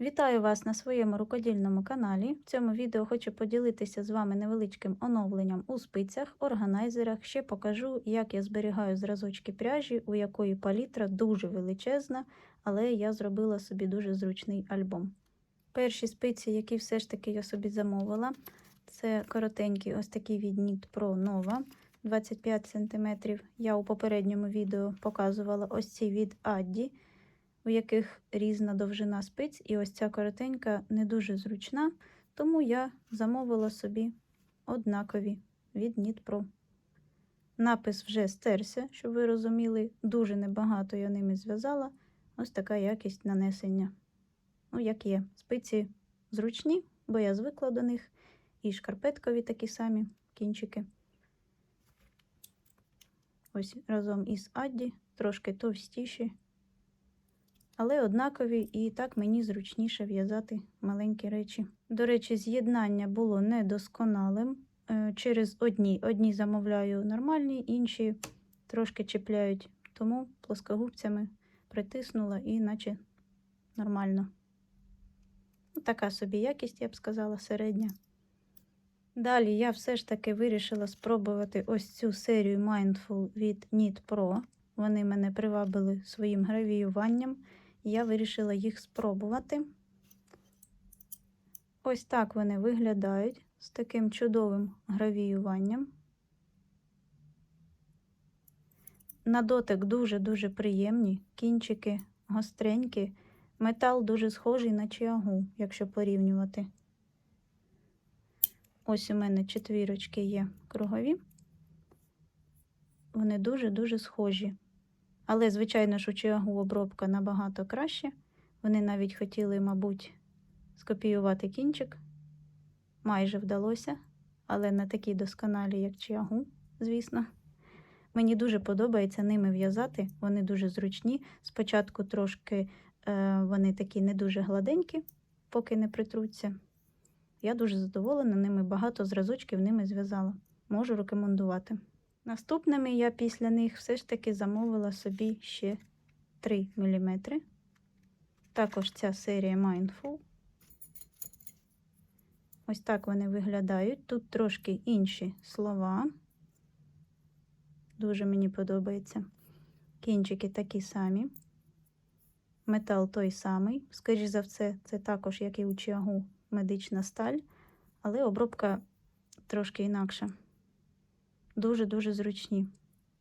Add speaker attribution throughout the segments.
Speaker 1: Вітаю вас на своєму рукодільному каналі. В цьому відео хочу поділитися з вами невеличким оновленням у спицях, органайзерах. Ще покажу, як я зберігаю зразочки пряжі, у якої палітра дуже величезна, але я зробила собі дуже зручний альбом. Перші спиці, які все ж таки я собі замовила, це коротенькі ось такі від Knit Pro Nova 25 см. Я у попередньому відео показувала ось ці від Addi у яких різна довжина спиць, і ось ця коротенька не дуже зручна, тому я замовила собі однакові від Pro. Напис вже стерся, щоб ви розуміли, дуже небагато я ними зв'язала. Ось така якість нанесення. Ну, як є, спиці зручні, бо я звикла до них, і шкарпеткові такі самі кінчики. Ось разом із Адді, трошки товстіші але однакові, і так мені зручніше в'язати маленькі речі. До речі, з'єднання було недосконалим. Е, через одні. Одні замовляю нормальні, інші трошки чіпляють, тому плоскогубцями притиснула і наче нормально. Ну, така собі якість, я б сказала, середня. Далі я все ж таки вирішила спробувати ось цю серію Mindful від Knit Pro. Вони мене привабили своїм гравіюванням я вирішила їх спробувати. Ось так вони виглядають з таким чудовим гравіюванням. На дотик дуже-дуже приємні, кінчики гостренькі, метал дуже схожий на чиагу, якщо порівнювати. Ось у мене четвірочки є кругові, вони дуже-дуже схожі. Але, звичайно ж, у чиагу обробка набагато краще. Вони навіть хотіли, мабуть, скопіювати кінчик. Майже вдалося, але не такі досконалі, як чиагу, звісно. Мені дуже подобається ними в'язати, вони дуже зручні. Спочатку трошки е, вони такі не дуже гладенькі, поки не притруться. Я дуже задоволена ними, багато зразочків ними зв'язала. Можу рекомендувати. Наступними я після них все ж таки замовила собі ще 3 мм. Також ця серія Mindful. Ось так вони виглядають. Тут трошки інші слова. Дуже мені подобається. Кінчики такі самі. Метал той самий. Скоріше за все, це також, як і у чиагу, медична сталь, але обробка трошки інакша дуже-дуже зручні.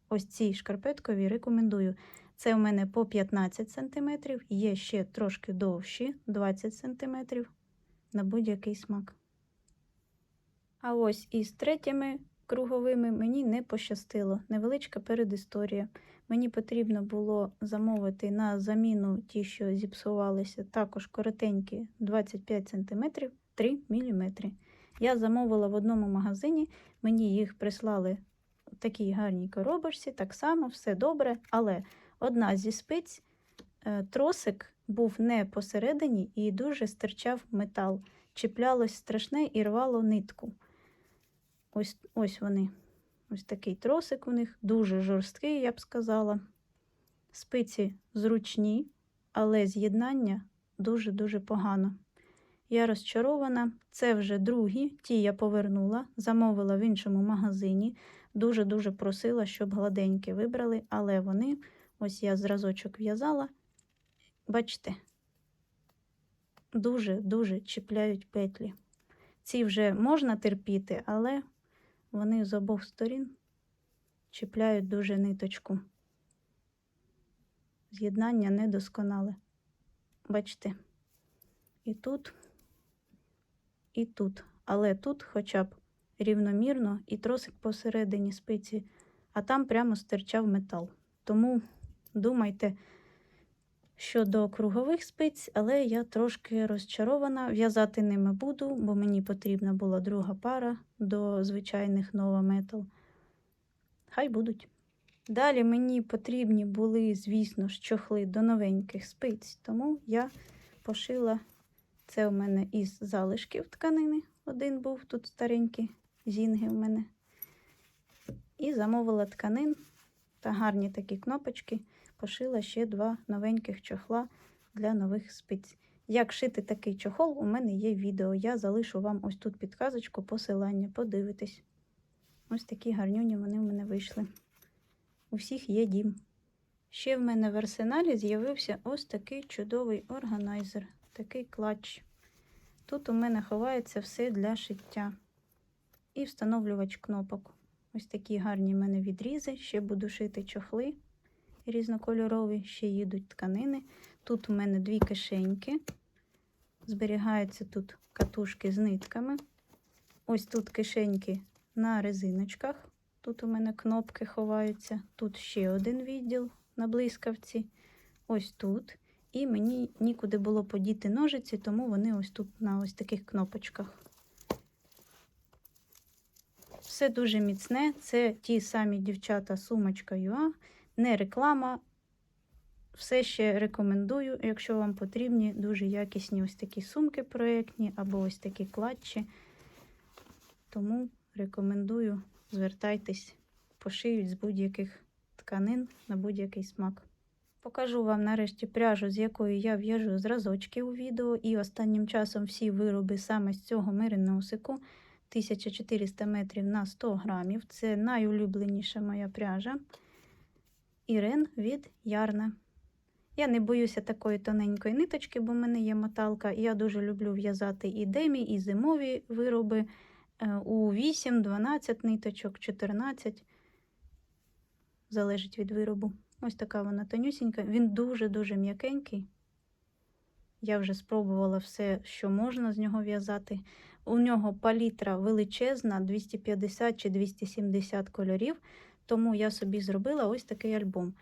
Speaker 1: Ось ці шкарпеткові рекомендую. Це у мене по 15 см, є ще трошки довші 20 см на будь-який смак. А ось із третіми круговими мені не пощастило. Невеличка передісторія. Мені потрібно було замовити на заміну ті, що зіпсувалися, також коротенькі 25 см 3 мм. Я замовила в одному магазині, мені їх прислали в такій гарній коробочці, так само все добре. Але одна зі спиць е, тросик був не посередині і дуже стирчав метал. Чіплялось страшне і рвало нитку. Ось ось вони. Ось такий тросик у них, дуже жорсткий, я б сказала. Спиці зручні, але з'єднання дуже-дуже погано. Я розчарована, це вже другі, ті я повернула, замовила в іншому магазині. Дуже-дуже просила, щоб гладенькі вибрали, але вони, ось я зразочок в'язала, бачите, дуже-дуже чіпляють петлі. Ці вже можна терпіти, але вони з обох сторін чіпляють дуже ниточку. З'єднання недосконале. Бачите, і тут і тут. Але тут хоча б рівномірно і тросик посередині спиці, а там прямо стирчав метал. Тому думайте щодо кругових спиць, але я трошки розчарована. В'язати ними буду, бо мені потрібна була друга пара до звичайних Nova Metal. Хай будуть. Далі мені потрібні були, звісно чохли до новеньких спиць, тому я пошила це у мене із залишків тканини. Один був тут старенький зінги у мене. І замовила тканин та гарні такі кнопочки. Пошила ще два новеньких чохла для нових спиць. Як шити такий чохол, у мене є відео. Я залишу вам ось тут підказочку, посилання, подивитись. Ось такі гарнюні вони в мене вийшли. У всіх є дім. Ще в мене в арсеналі з'явився ось такий чудовий органайзер, такий клатч. Тут у мене ховається все для шиття. І встановлювач кнопок. Ось такі гарні в мене відрізи. Ще буду шити чохли різнокольорові, ще їдуть тканини. Тут у мене дві кишеньки. Зберігаються тут катушки з нитками. Ось тут кишеньки на резиночках. Тут у мене кнопки ховаються. Тут ще один відділ на блискавці. Ось тут. І мені нікуди було подіти ножиці, тому вони ось тут на ось таких кнопочках. Все дуже міцне. Це ті самі дівчата сумочка не реклама. Все ще рекомендую, якщо вам потрібні дуже якісні ось такі сумки проєктні або ось такі клатчі. Тому рекомендую, звертайтесь, пошиють з будь-яких тканин на будь-який смак. Покажу вам нарешті пряжу, з якою я в'яжу зразочки у відео, і останнім часом всі вироби саме з цього мериносику 1400 метрів на 100 грамів. Це найулюбленіша моя пряжа. Ірен від Ярна. Я не боюся такої тоненької ниточки, бо в мене є моталка. Я дуже люблю в'язати і демі, і зимові вироби е, у 8, 12 ниточок, 14. Залежить від виробу. Ось така вона тонюсінька. Він дуже-дуже м'якенький. Я вже спробувала все, що можна з нього в'язати. У нього палітра величезна, 250 чи 270 кольорів, тому я собі зробила ось такий альбом.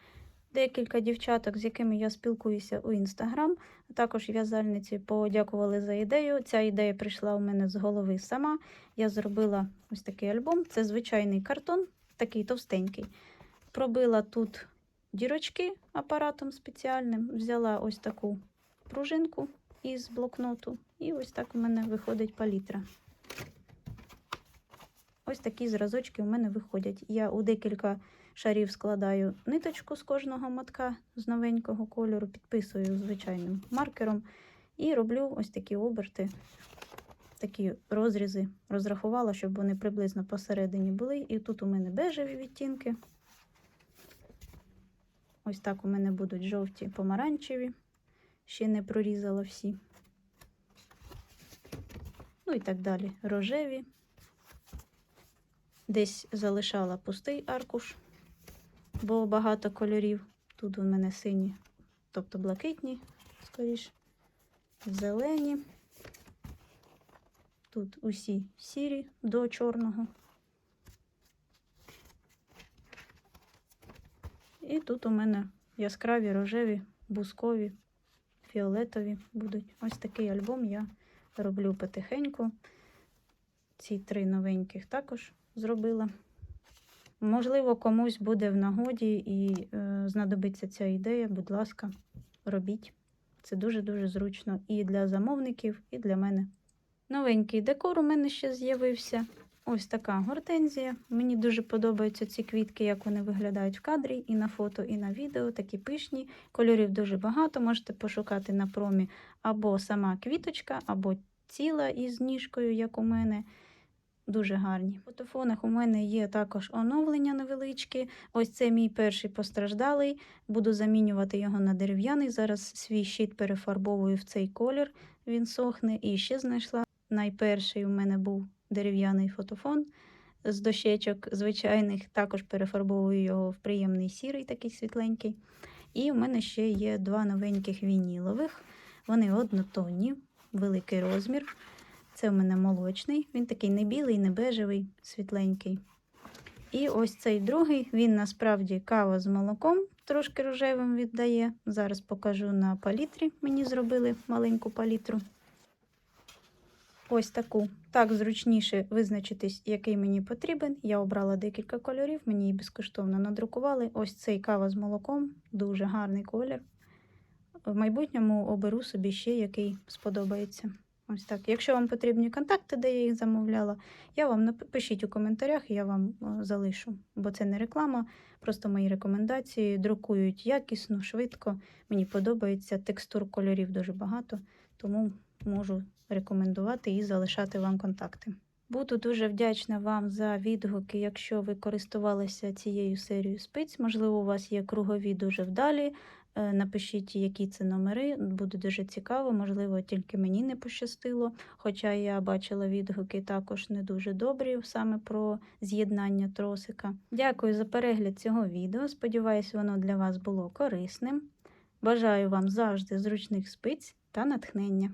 Speaker 1: Декілька дівчаток, з якими я спілкуюся у інстаграм, а також в'язальниці, подякували за ідею. Ця ідея прийшла у мене з голови сама. Я зробила ось такий альбом. Це звичайний картон, такий товстенький. Пробила тут дірочки апаратом спеціальним, взяла ось таку пружинку із блокноту, і ось так у мене виходить палітра. Ось такі зразочки у мене виходять. Я у декілька шарів складаю ниточку з кожного мотка з новенького кольору, підписую звичайним маркером і роблю ось такі оберти, такі розрізи. Розрахувала, щоб вони приблизно посередині були. І тут у мене бежеві відтінки. Ось так у мене будуть жовті помаранчеві. Ще не прорізала всі. Ну і так далі. Рожеві. Десь залишала пустий аркуш, бо багато кольорів. Тут у мене сині, тобто блакитні, скоріш, зелені. Тут усі сірі до чорного. І тут у мене яскраві рожеві, бускові, фіолетові будуть. Ось такий альбом я роблю потихеньку. Ці три новеньких також зробила. Можливо, комусь буде в нагоді і е, знадобиться ця ідея, будь ласка, робіть. Це дуже-дуже зручно і для замовників, і для мене. Новенький декор у мене ще з'явився. Ось така гортензія. Мені дуже подобаються ці квітки, як вони виглядають в кадрі, і на фото, і на відео. Такі пишні. Кольорів дуже багато. Можете пошукати на промі або сама квіточка, або ціла із ніжкою, як у мене. Дуже гарні. В фотофонах у мене є також оновлення невеличкі. Ось це мій перший постраждалий. Буду замінювати його на дерев'яний. Зараз свій щит перефарбовую в цей колір, він сохне. І ще знайшла. Найперший у мене був дерев'яний фотофон з дощечок звичайних. Також перефарбовую його в приємний сірий, такий світленький. І у мене ще є два новеньких вінілових. Вони однотонні, великий розмір. Це у мене молочний, він такий не білий, не бежевий, світленький. І ось цей другий, він насправді кава з молоком, трошки рожевим віддає. Зараз покажу на палітрі. Мені зробили маленьку палітру. Ось таку. Так зручніше визначитись, який мені потрібен. Я обрала декілька кольорів, мені її безкоштовно надрукували. Ось цей кава з молоком, дуже гарний колір. В майбутньому оберу собі ще який сподобається. Ось так. Якщо вам потрібні контакти, де я їх замовляла, я вам напишіть у коментарях, я вам е, залишу, бо це не реклама, просто мої рекомендації. Друкують якісно, швидко. Мені подобається. Текстур кольорів дуже багато. тому можу рекомендувати і залишати вам контакти. Буду дуже вдячна вам за відгуки, якщо ви користувалися цією серією спиць. Можливо, у вас є кругові дуже вдалі. Е, Напишіть, які це номери, буде дуже цікаво. Можливо, тільки мені не пощастило. Хоча я бачила відгуки також не дуже добрі саме про з'єднання тросика. Дякую за перегляд цього відео. Сподіваюсь, воно для вас було корисним. Бажаю вам завжди зручних спиць та натхнення.